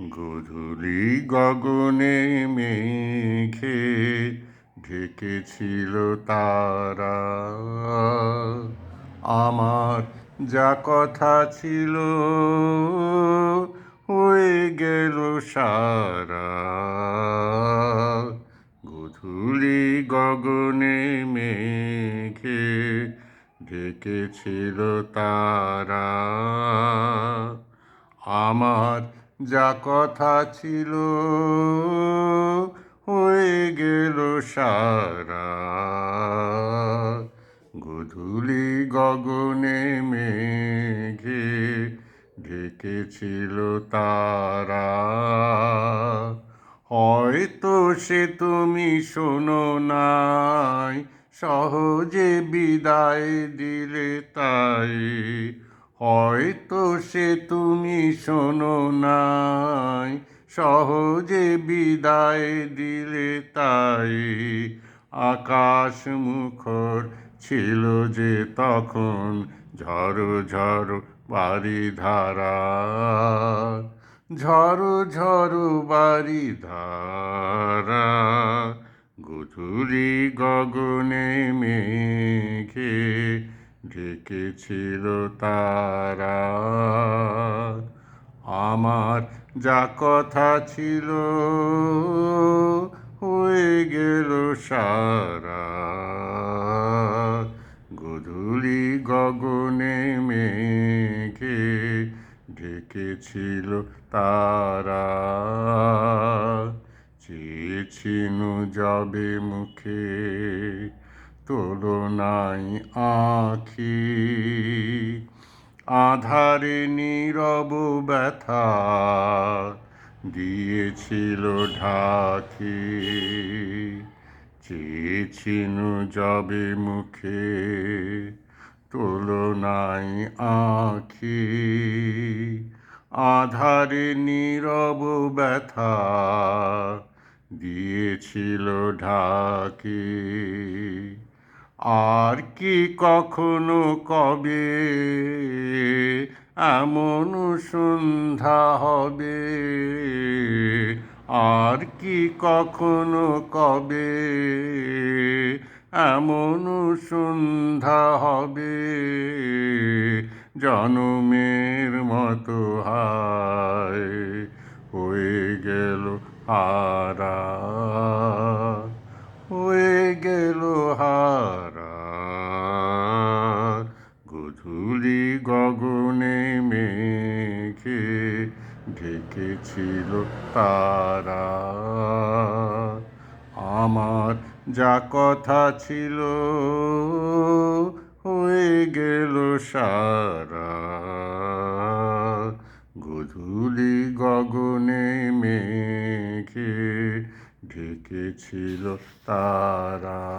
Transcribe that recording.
গধূলি গগনে মেঘে ঢেকেছিল তারা। আমার যা কথা ছিল হয়ে গেল সারা। গধূলি গগনে মেঘে ঢেকেছিল তারা। আমার যা কথা ছিল হয়ে গেল সারা। গধূলি গগনে মেঘে ঢেকেছিল তারা। হয়তো সে তুমি শোনো নাই, সহজে বিদায় দিলে তাই। হয়তো সে তুমি শোনো নাই, সহজে বিদায় দিলে তাই। আকাশ মুখর ছিল যে তখন ঝড়ো ঝড়ো বাড়ি ধারা। ঝড়ো ঝড়ো বাড়ি ধারা গধূলি গগনে মেঘে ঢেকেছিল তারা। আমার যা কথা ছিল হয়ে গেল সারা। গধূলি গগনে মেঘে ঢেকেছিল তারা। চেয়েছিনু যাবে মুখে তোলো নাই আখি। আধারে নীরব ব্যথা দিয়েছিল ঢাকি। চেয়েছিনু যাবে মুখে তোলো নাই আখি। আধারে নীরব ব্যথা দিয়েছিল ঢাকি। আর কি কখনো কবে? এমন সন্ধ্যা হবে। আর কি কখনো কবে? এমন সন্ধ্যা হবে। জনমের মতো হায় হয়ে গেল হারা ঢেকেছিল তারা। আমার যা কথা ছিল হয়ে গেল সারা। গধূলি গগনে মেঘে ঢেকেছিল তারা।